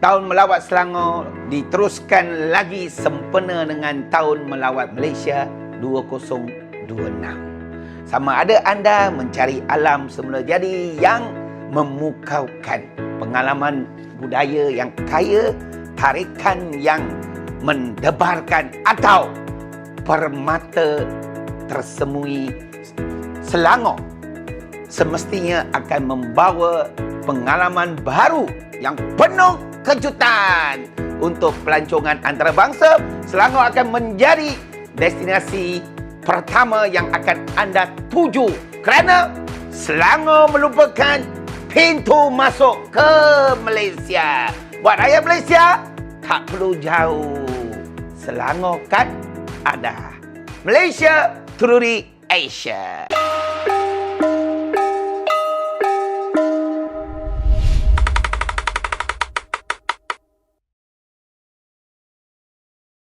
tahun melawat Selangor diteruskan lagi sempena dengan tahun melawat Malaysia 2026. Sama ada anda mencari alam semula jadi yang memukaukan pengalaman budaya yang kaya, tarikan yang mendebarkan atau permata tersemui Selangor semestinya akan membawa pengalaman baru yang penuh kejutan untuk pelancongan antarabangsa. Selangor akan menjadi destinasi pertama yang akan anda tuju kerana Selangor merupakan pintu masuk ke Malaysia. Buat rakyat Malaysia, tak perlu jauh. Selangor kan ada. Malaysia, Tururi Asia.